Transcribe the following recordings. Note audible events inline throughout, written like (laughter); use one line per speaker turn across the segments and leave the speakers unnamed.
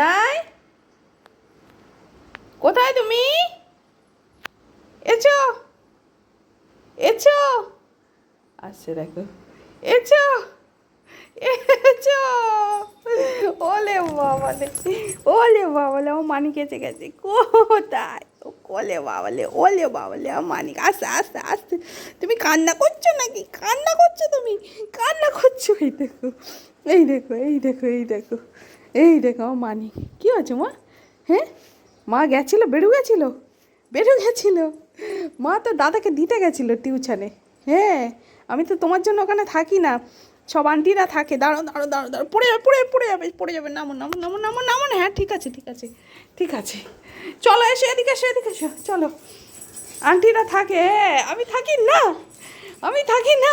নাই? কোথায় তুমি? এছো এছো আসছে দেখো। এছো এছো ওলে বাবালে ওলে বাবালে ও মানিক এসে গেছে। কোথায়? ও কোলে বাবালে ওলে বাবালে ও মানিক। আস্তে আস্তে আস্তে। তুমি কান্না করছ নাকি? কান্না করছ তুমি? কান্না করছ। এই দেখো। এই দেখো এই দেখো এই দেখো। এই দেখো ও মানিক কী হয়েছে মা? হ্যাঁ? মা গেছিল বেরু গেছিল? বেরু গেছিল? মা তো দাদাকে দিতে গেছিল টিউশনে হ্যাঁ আমি তো তোমার জন্য ওখানে থাকি না। সব আন্টিরা থাকে। দাঁড়ো দাঁড়ো দাঁড়ো দাঁড়ো পড়ে যাবে, পড়ে পড়ে যাবে পড়ে যাবে। নামো নামো নামো নামো নামো না। হ্যাঁ ঠিক আছে ঠিক আছে ঠিক আছে। চলো, এসে এদিকে, এসো এদিকে, এসো। চলো। আন্টিরা থাকে। হ্যাঁ আমি থাকি না। আমি থাকি না।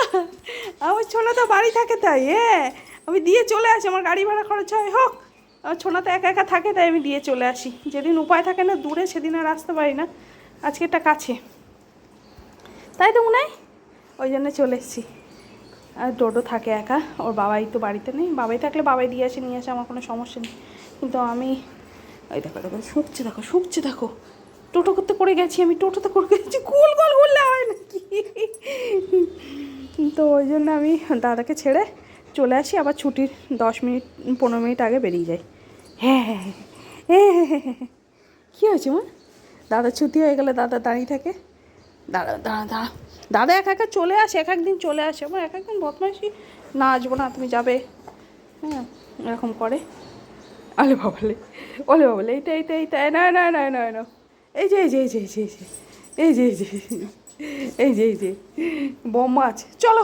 আমার ছোনাটা বাড়ি থাকে তাই। হ্যাঁ আমি দিয়ে চলে আসি। আমার গাড়ি ভাড়া খরচ হয়। হোক। আমার ছোনাতে একা একা থাকে, তাই আমি দিয়ে চলে আসি। যেদিন উপায় থাকে না, দূরে সেদিন আর আসতে পারি না। আজকেরটা কাছে। তাই তো মনে হয়? ওই জন্য চলে এসেছি। আর ডোডো থাকে একা, ওর বাবাই তো বাড়িতে নেই। বাবাই থাকলে বাবাই দিয়ে আসে, নিয়ে আসে, আমার কোনো সমস্যা নেই। কিন্তু আমি ওই দেখো দেখো, শুকছে দেখো শুকছে, দেখো। টোটো করতে পড়ে গেছি আমি, টোটোতে করে গেছি। গোল গোল ঘুরলে হয় নাকি? তো ওই জন্য আমি দাদাকে ছেড়ে চলে আসি। আবার ছুটির দশ মিনিট, পনেরো মিনিট আগে বেরিয়ে যাই। হ্যাঁ হ্যাঁ হ্যাঁ হ্যাঁ হ্যাঁ হ্যাঁ হ্যাঁ কী হয়েছে মা দাদা ছুটি হয়ে গেলে দাদা দাঁড়িয়ে থাকে দাঁড়া দাঁড়া দাঁড়া দাদা এক একা চলে আসে এক একদিন চলে আসে আমার এক একদিন বদমাইশি না আসব না তুমি যাবে হ্যাঁ এরকম করে আলে বাবালে ওলে বাবালে এইটা এইটা এইটা না না না না না এই যে এই যে এই যে এই যে এই যে এই যে এই যে এই যে বম মাছ চলো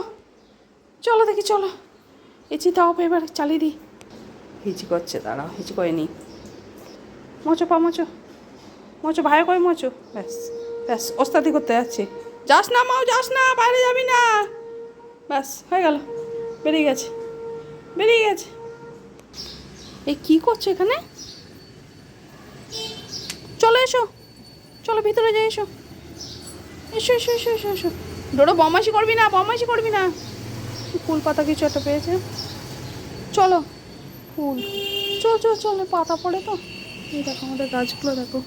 চলো দেখি চলো এই চিতা অফ এবার চালিয়ে দিই হিচি করছে, দাঁড়াও, হিচি করে নি মোচো, পা মোচো মোচো, ভাই কই মোচো? ব্যাস ব্যাস, ওস্তাদি করতে যাচ্ছে। যাস না মাও যাস না, বাইরে যাবি না। ব্যাস, হয়ে গেল, বেরিয়ে গেছে বেরিয়ে গেছে। এই কি করছে এখানে? চলো এসো, চলো ভিতরে যাই, এসো। এসো এসো এসো এসো এসো। ডোডো বমাসি করবি না বমাসি করবি না। ফুল পাতা কিছু একটা পেয়েছে। চলো ফুল। চল চল, চলো পাতা পড়ে তো। এই দেখো আমাদের গাছগুলো, দেখো।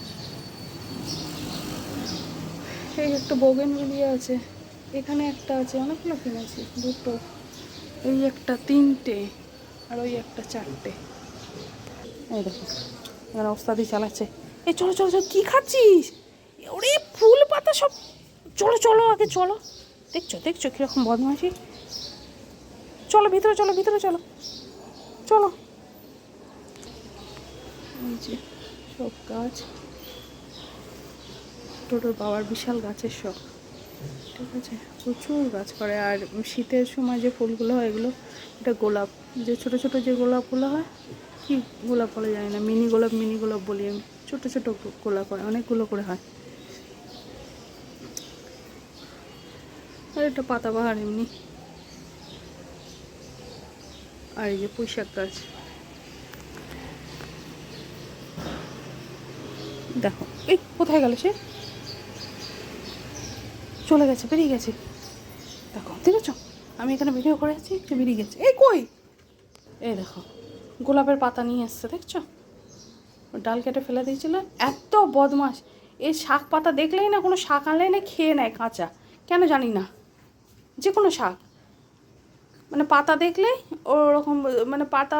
এই একটা বগেন মিলিয়ে আছে। এখানে একটা আছে, অনেকগুলো কিনেছি দুটো। এই একটা তিনটে, আর ওই একটা চারটে। এই দেখো, এখানে ওস্তাদি চালাচ্ছে। এই চলো চলো চলো, কী খাচ্ছিস? ওরে, ফুল, পাতা সব। চলো চলো, আগে চলো। দেখছ দেখছ কীরকম বদমাসি চলো, ভিতরে চলো ভিতরে, চলো। চলো। যে সব গাছ। টোটোর বাবার বিশাল গাছের শখ। ঠিক আছে? প্রচুর গাছ করে। আর শীতের সময় যে ফুলগুলো হয় এগুলো, এটা গোলাপ। যে ছোট ছোট যে গোলাপগুলো হয়, কি গোলাপ বলে যায় না। মিনি গোলাপ মিনি গোলাপ বলি আমি। ছোটো ছোটো গোলাপ হয়, অনেকগুলো করে হয়। আর এটা পাতাবাহার এমনি। আর এই যে পুঁইশাক গাছ। দেখো, এই কোথায় গেল সে? চলে গেছে, বেরিয়ে গেছে। দেখো, দেখেছ? আমি এখানে ভিডিও করে আছি, সে বেরিয়ে গেছে। এই কই? এই দেখো, গোলাপের পাতা নিয়ে এসছে, দেখছ? ডাল কেটে ফেলে দিয়েছিল। এত বদমাস এই শাক পাতা দেখলেই না কোনো শাক আনলে না খেয়ে নেয় কাঁচা। কেন জানি না। যে কোনো শাক। মানে পাতা দেখলেই ওরকম মানে পাতা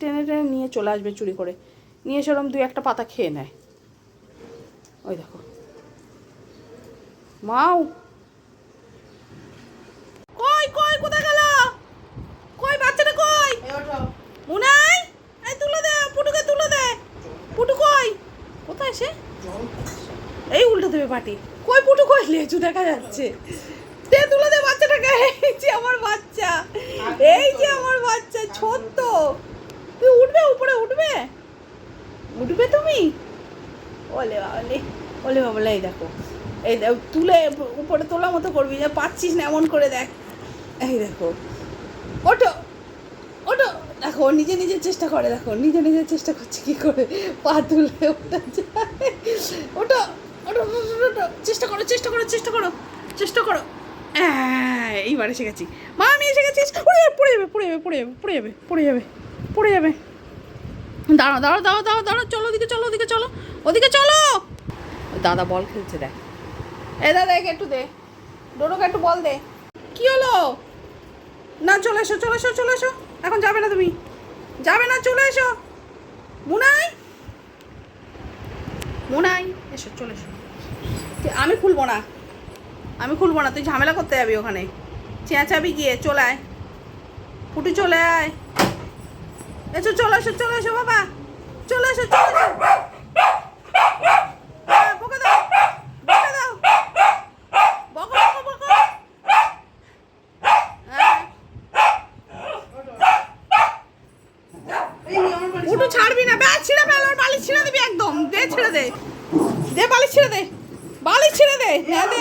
টেনে টেনে নিয়ে চলে আসবে চুরি করে। নিয়ে সেরকম দুই একটা পাতা খেয়ে নেয়। ওই দেখো। মাও। কই কই কোথায় গেল? কই বাচ্চাটা কই? মুনাই? এই তুলে দে পুটুকে তুলে দে। পুটু কই? কোথায় সে? এই উল্টো দেবে পাটি কই পুটু কই? লেচু দেখা যাচ্ছে। দে তুলে দে বাচ্চাটাকে। এই যে আমার বাচ্চা। এই যে আমার বাচ্চা ছোট্ট। তুই উঠবে উপরে উঠবে? উঠবে তুমি? ওলে বাবলে ওলে বাবলে এই দেখো এই দেখ তুলে উপরে তোলা মতো করবি যে পাচ্ছিস না এমন করে দেখ। এই দেখো ওটো ওটো দেখো নিজে নিজে চেষ্টা করে দেখো নিজে নিজে চেষ্টা করছে কি করে পা তুলে ওটা ওটো ওটো চেষ্টা করো চেষ্টা করো চেষ্টা করো চেষ্টা করো। হ্যাঁ, এইবার এসে গেছি। মা আমি এসে গেছি ওরে পড়ে যাবে পড়ে যাবে পড়ে যাবে পড়ে যাবে পড়ে যাবে পড়ে যাবে। দাঁড়া দাঁড়া দাঁড়া দাঁড়া দাঁড়া চলো ওদিকে চলো ওদিকে চলো ওদিকে চলো। দাদা বল খেলছে, দেখ। এ দাদা, একে একটু দে। ডোডোকে একটু বল দে। কি হলো? না, চলে এসো চলে এসো চলে এসো। এখন যাবে না তুমি। যাবে না, চলে এসো। মুনাই? মুনাই, এসো, চলে এসো। আমি খুলবো না। আমি খুলবো না, তুই ঝামেলা করতে যাবি ওখানে। চেঁচাবি গিয়ে, চলে আয়। ফুটু চলে আয়। এসো চলে এসো চলে এসো বাবা। চলে এসো চলে এসো। হ্যাঁ, হ্যাঁ। ছাড়বি না। ব্যাগ ছিঁড়ে ফেল ওর বালিশ ছিঁড়ে দিবি একদম। দে ছেড়ে দে। দে বালিশ ছিঁড়ে দে। বালিশ ছিঁড়ে দে। হ্যাঁ দে।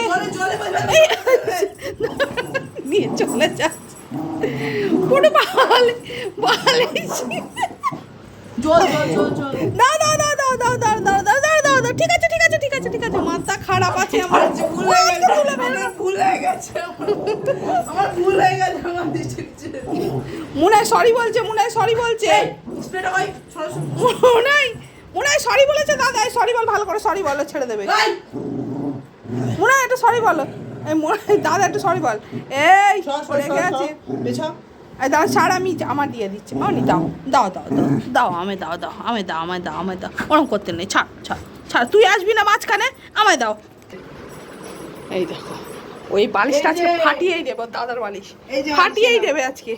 নিয়ে চলে যাচ্ছে পুরো বালি বালিশ
জল জল
দাও দাও দাও দাও দাও দাও দাও দাও দাও দাও দাও ঠিক আছে ঠিক আছে ঠিক আছে ঠিক আছে মাথা খারাপ আছে আমার
ভুল হয়ে গেছে আমার ভুল হয়ে গেছে আমার ভুল হয়ে গেছে
সরি বলছে মুনাই সরি বলছে মুনাই মুনাই সরি বলেছে দাদা সরি বল ভালো করে সরি বলো ছেড়ে দেবে
এই
মুনাই একটু সরি বলো এই মুনাই দাদা একটু সরি বল এই
সর সর
দাও ছাড় আমি আমার দিয়ে দিচ্ছি। মানি দাও দাও দাও দাও দাও আমি দাও দাও আমি দাও আমায় দাও আমায় দাও। ওরকম করতে নেই ছাড় ছাড় ছাড়। তুই আসবি না মাঝখানে আমায় দাও। এই দেখো ওই বালিশটা আজকে ফাটিয়েই দেবো দাদার বালিশ। ফাটিয়েই দেবে আজকে।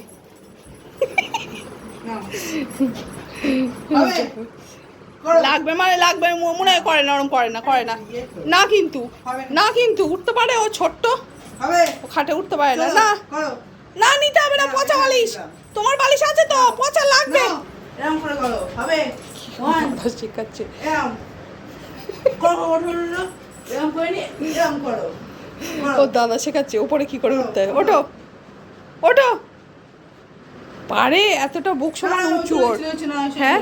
লাগবে মানে লাগবে মনে হয় করে না ওরকম করে না করে না। না কিন্তু
না।
কিন্তু উঠতে পারে ও ছোট্ট। ও খাটে উঠতে পারে না না। না নিতে হবে না পচা বালিশ। তোমার বালিশ আছে তো পচা লাগবে।
এরম করে করো হবে? ওয়ান
শিখাচ্ছে।
করো এরম করে নি এরম করো।
ও দাদা শেখাচ্ছে ওপরে কি করে উঠতে হয়? ওঠো। ওঠো। পারে এতটা বুক সমান উঁচু ওর। হ্যাঁ?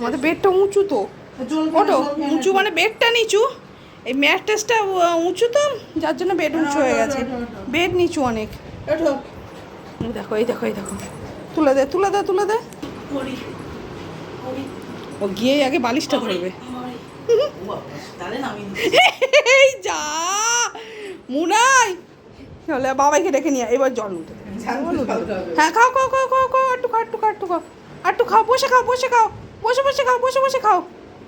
আমাদের বেডটা উঁচু তো। ওঠো উঁচু মানে বেডটা নিচু। এই ম্যাট্রেসটা উঁচু তো যার জন্য বেড উঁচু হয়ে গেছে। বেড নিচু অনেক।
ওঠো।
দেখো এই দেখো এই দেখো। তুলে দে তুলে দে তুলে দে।
করি, করি,
ও গিয়ে আগে বালিশটা ধরবে। (laughs)
তাহলে।
এই যা! মুনাই! হলে বাবাইকে ডেকে নিয়ে আয়, এবার জল উঠে। হ্যাঁ খাও খাও খাও খাও খাও। একটু খাও একটু খাও একটু খাও। একটু খাও বসে খাও বসে খাও। বসে বসে খাও বসে বসে খাও।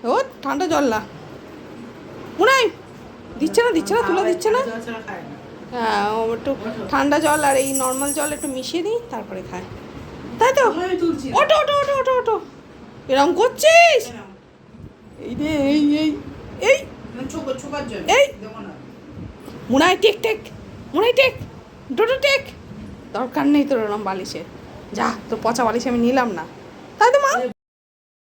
ও ঠান্ডা জল না। মুনাই দিচ্ছে না দিচ্ছে না তুলে দিচ্ছে না। একটু ঠান্ডা জল আর এই নর্মাল জল একটু মিশিয়ে দিই তারপরে খায়। তাই তো। ওটো ওটো ওটো ওটো ওটো এরম করছিস?
এই
এই রে এই এই এই।
না, ছোক- ছোকার জন্য।
এই। মুনাই টেক টেক। মুনাই টেক। ডোটো টেক। দরকার নেই তোর ওরম বালিশের যা তোর পচা বালিশ আমি নিলাম না।